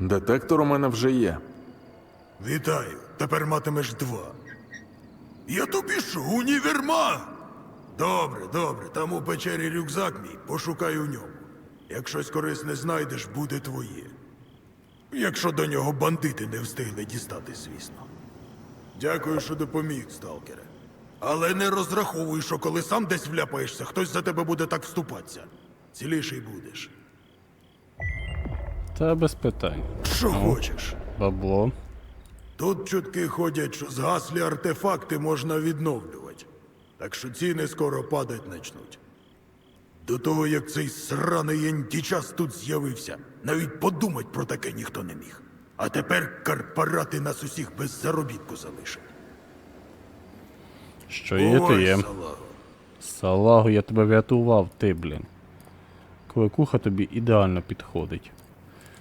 Детектор у мене вже є. Вітаю, тепер матимеш два. Я тобі що, універмаг? Добре, добре, там у печері рюкзак мій, пошукай у ньому. Як щось корисне знайдеш, буде твоє. Якщо до нього бандити не встигли дістати, звісно. Дякую, що допоміг, сталкере. Але не розраховуй, що коли сам десь вляпаєшся, хтось за тебе буде так вступатися. Ціліший будеш. Та без питань. Що хочеш? Бабло. Тут чутки ходять, що згаслі артефакти можна відновлювати. Так що ціни скоро падать начнуть. До того, як цей сраний ентічас тут з'явився, навіть подумать про таке ніхто не міг. А тепер корпорати нас усіх без заробітку залишать. Що є, то є. Салагу, я тебе врятував, ти, блін. Кликуха тобі ідеально підходить.